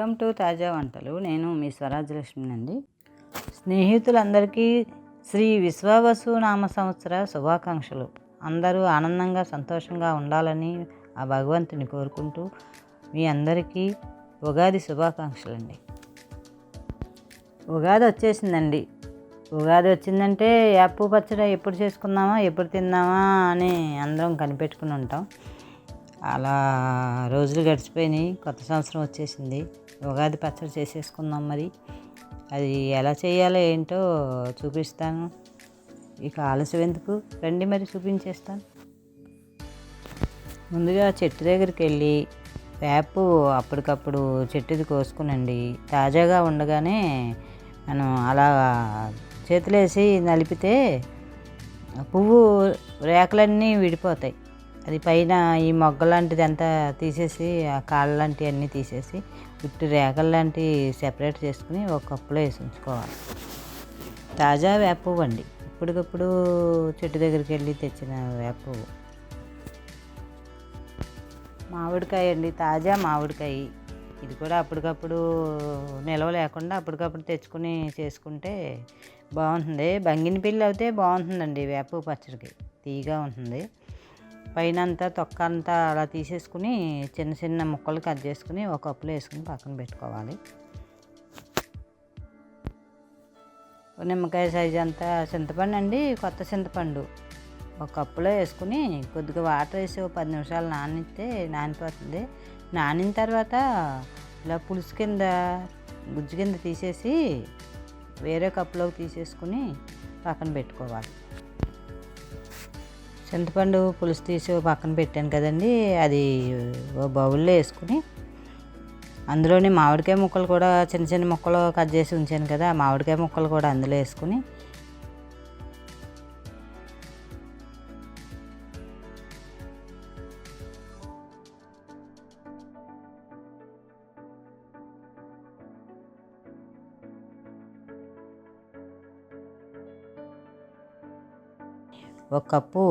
To తాజా వంటలు. నేను మీ స్వరాజలక్ష్మి అండి స్నేహితులందరికీ శ్రీ విశ్వావసు నామ సంవత్సర శుభాకాంక్షలు. అందరూ ఆనందంగా సంతోషంగా ఉండాలని ఆ భగవంతుని కోరుకుంటూ మీ అందరికీ ఉగాది శుభాకాంక్షలు అండి ఉగాది వచ్చేసిందండి. ఉగాది వచ్చిందంటే అప్పు పచ్చడి ఎప్పుడు చేసుకుందామా ఎప్పుడు తిందామా అని అందరం కనిపెట్టుకుని ఉంటాం. అలా రోజులు గడిచిపోయినాయి. కొత్త సంవత్సరం వచ్చేసింది. ఉగాది పచ్చడి చేసేసుకుందాం మరి. అది ఎలా చేయాలో ఏంటో చూపిస్తాను. ఇక ఆలస్యం ఎందుకు? రండి మరి చూపించేస్తాను. ముందుగా చెట్టు దగ్గరికి వెళ్ళి వేపు అప్పటికప్పుడు చెట్టుది కోసుకునండి. తాజాగా ఉండగానే మనం అలా చేతులేసి నలిపితే పువ్వు రేకలన్నీ విడిపోతాయి. అది పైన ఈ మొగ్గ లాంటిది అంతా తీసేసి ఆ కాళ్ళ లాంటివి అన్నీ తీసేసి ఉట్టి రేగలు లాంటివి సెపరేట్ చేసుకుని ఒక కప్పులో వేసి ఉంచుకోవాలి తాజా వేప అండి. ఇప్పటికప్పుడు చెట్టు దగ్గరికి వెళ్ళి తెచ్చిన వేప మామిడికాయ అండి. తాజా మామిడికాయ. ఇది కూడా అప్పటికప్పుడు నిల్వ లేకుండా అప్పటికప్పుడు తెచ్చుకుని చేసుకుంటే బాగుంటుంది. బంగిని పిల్లి అయితే బాగుంటుందండి వేప పచ్చడికి. తీగా ఉంటుంది. పైన అంతా తొక్క అంతా అలా తీసేసుకుని చిన్న చిన్న ముక్కలు కట్ చేసుకుని ఒక కప్పులో వేసుకుని పక్కన పెట్టుకోవాలి. నిమ్మకాయ సైజు అంతా చింతపండు అండి కొత్త చింతపండు. ఒక కప్పులో వేసుకుని కొద్దిగా వాటర్ వేసి ఒక పది నిమిషాలు నానితే నానిపోతుంది. నానిన తర్వాత ఇలా పులుసు కింద గుజ్జు కింద తీసేసి వేరే కప్పులోకి తీసేసుకుని పక్కన పెట్టుకోవాలి. చింతపండు పులుసు తీసి పక్కన పెట్టాను కదండి. అది ఓ బౌల్లో వేసుకుని అందులోని మామిడికాయ ముక్కలు కూడా చిన్న చిన్న ముక్కలు కట్ చేసి ఉంచాను కదా ఆ మామిడికాయ ముక్కలు కూడా అందులో వేసుకుని ఒక కప్పు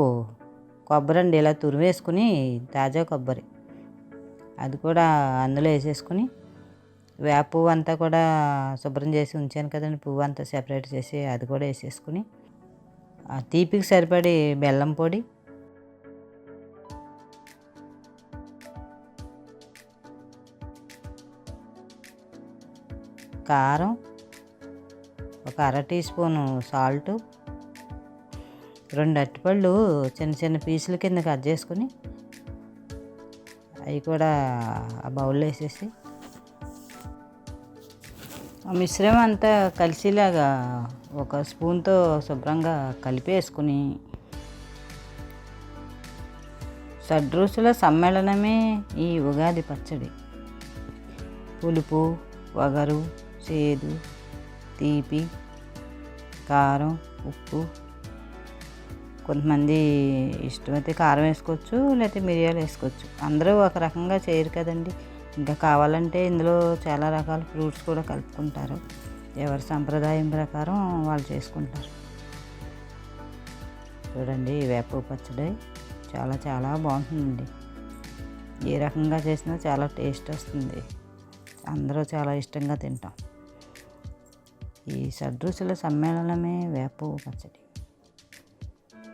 కొబ్బరి అండి ఇలా తురివేసుకుని తాజా కొబ్బరి. అది కూడా అందులో వేసేసుకుని వేప పువ్వు అంతా కూడా శుభ్రం చేసి ఉంచాను కదండి. పువ్వు అంతా సెపరేట్ చేసి అది కూడా వేసేసుకుని తీపికి సరిపడి బెల్లం పొడి. కారం ఒక అర టీ స్పూను సాల్టు. రెండు అరటిపళ్ళు చిన్న చిన్న పీసుల కింద కట్ చేసుకుని అవి కూడా ఆ బౌల్లో వేసేసి. ఆ మిశ్రమం అంతా కలిసేలాగా ఒక స్పూన్తో శుభ్రంగా కలిపేసుకుని షడ్రుచుల సమ్మేళనమే ఈ ఉగాది పచ్చడి. పులుపు వగరు చేదు తీపి కారం ఉప్పు కొంతమంది ఇష్టమైతే కారం వేసుకోవచ్చు లేకపోతే మిరియాలు వేసుకోవచ్చు. అందరూ ఒక రకంగా చేయరు కదండి. ఇంకా కావాలంటే ఇందులో చాలా రకాల ఫ్రూట్స్ కూడా కలుపుకుంటారు. ఎవరి సంప్రదాయం ప్రకారం వాళ్ళు చేసుకుంటారు. చూడండి వేప పచ్చడి చాలా చాలా బాగుంటుందండి. ఏ రకంగా చేసినా చాలా టేస్ట్ వస్తుంది. అందరూ చాలా ఇష్టంగా తింటాం. ఈ షడ్రుచుల సమ్మేళనమే వేప పచ్చడి.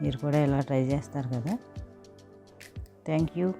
మీరు కూడా ఇలా ట్రై చేస్తారు కదా. Thank you.